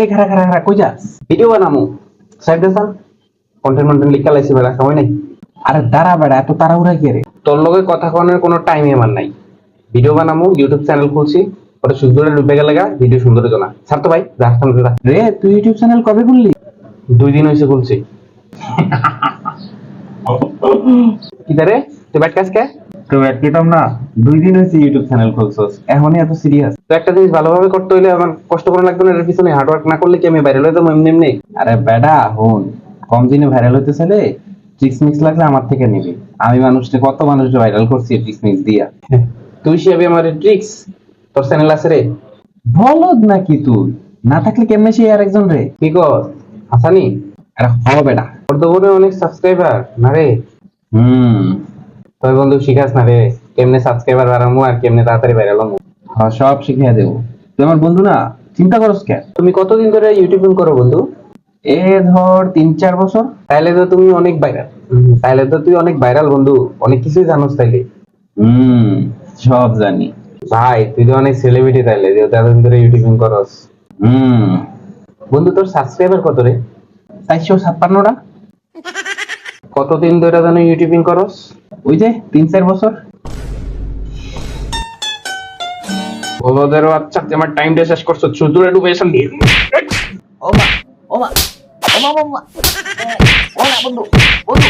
এই খারা খারা খারা কই যাস? ভিডিও বানামু। সাইড দেখান কন্টেন্ট কন্টেন্ট লিখা লাইছি বেড়া সময় নাই। আরে দাঁড়া বেড়া এত তাড়াহুড়া কে রে? তোর লগে কথা কনের কোনো টাইম আমার নাই। ভিডিও বানামু ইউটিউব চ্যানেল খুলছি ওটা সুন্দর ডুবে গেলে গা ভিডিও সুন্দর জনা ছাড় তো ভাই যা রে তুই ইউটিউব চ্যানেল কবে খুললি? দুই দিন হয়েছে খুলছি। কি রে? তুই ব্যাট কাজ কে? তো পেতাম না দুই দিন হয়েছে ইউটিউব চ্যানেল খুলছস এখনই এত সিরিয়াস তো একটা জিনিস ভালোভাবে করতে হইলে আমার কষ্ট করা লাগবে না এর পিছনে হার্ড ওয়ার্ক না করলে কি আমি ভাইরাল হয়ে যাব এমনি এমনি? আরে বেডা হন কম দিনে ভাইরাল হতে চাইলে ট্রিক্স মিক্স লাগলে আমার থেকে নিবি। আমি মানুষকে কত মানুষ ভাইরাল করছি ট্রিক্স মিক্স দিয়া? তুই শিয়াবি আমার ট্রিক্স তোর চ্যানেল আছে রে। বলদ নাকি তুই? না থাকলে কেমনে সে আর একজন রে? কি কর? হাসানি? আরে হ বেডা তোর তো অনেক সাবস্ক্রাইবার না রে? হুম। তোর বন্ধু শিখাস না রে। কেমনে সাবস্ক্রাইবার বাড়ামু আর কেমনে তাড়াতাড়ি ভাইরাল হমু হ সব শিখিয়ে দেবো। তুই আমার বন্ধু না চিন্তা করস কেন তুমি কতদিন ধরে ইউটিউবিং করো বন্ধু? এ ধর তিন চার বছর। তাইলে তো তুমি অনেক ভাইরাল তাইলে তো তুই অনেক ভাইরাল বন্ধু। অনেক কিছুই জানোস তাইলে। হুম সব জানি। ভাই তুই তো অনেক সেলিব্রিটি তাইলে যে এতদিন ধরে ইউটিউবিং করস। হুম। বন্ধু তোর সাবস্ক্রাইবার কত রে? চারশো ছাপ্পান্নটা। কতদিন ধরে জানো ইউটিউবিং করস? ওই যে তিন চার বছর। বলদের আচ্ছা তোমার আমার টাইমটা শেষ করছ চুদুর ডুবেশন দিয়ে। ওমা ওমা ওমা ওমা ওমা বন্ধু বন্ধু।